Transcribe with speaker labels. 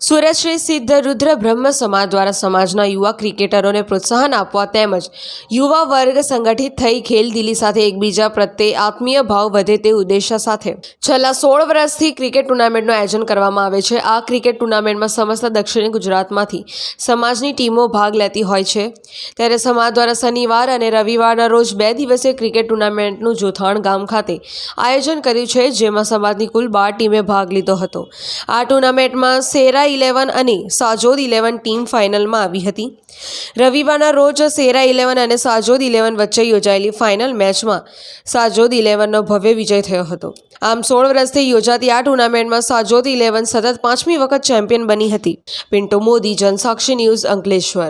Speaker 1: સુરત શ્રી સિદ્ધ રુદ્ર બ્રહ્મ સમાજ દ્વારા સમાજના યુવા ક્રિકેટરોને પ્રોત્સાહન આપવા તેમજ યુવા વર્ગ સંગઠિત થઈ ખેલદિલી સાથે એકબીજા પ્રત્યે આત્મીય ભાવ વધે તે ઉદ્દેશ્ય સાથે. છેલ્લા સોળ વર્ષથી ક્રિકેટ ટુર્નામેન્ટનું આયોજન કરવામાં આવે છે. આ ક્રિકેટ ટુર્નામેન્ટમાં સમસ્ત દક્ષિણ ગુજરાતમાંથી સમાજની ટીમો ભાગ લેતી હોય છે. ત્યારે સમાજ દ્વારા શનિવાર અને રવિવારના રોજ બે દિવસીય ક્રિકેટ ટુર્નામેન્ટનું જોથાણ ગામ ખાતે આયોજન કર્યું છે, જેમાં સમાજની કુલ બાર ટીમે ભાગ લીધો હતો. આ ટુર્નામેન્ટમાં સેરા ઇલેવન અને સાજોદ ઇલેવન ટીમ ફાઇનલમાં આવી હતી. રવિવારના રોજ સેરા ઇલેવન અને સાજોદ ઇલેવન વચ્ચે યોજાયેલી ફાઇનલ મેચમાં સાજોદ ઇલેવનનો ભવ્ય વિજય થયો હતો. આમ સોળ વર્ષથી યોજાતી આ ટુર્નામેન્ટમાં સાજોદ ઇલેવન સતત પાંચમી વખત ચેમ્પિયન બની હતી. પિન્ટુ મોદી, જનસાક્ષી ન્યૂઝ અંકલેશ્વર.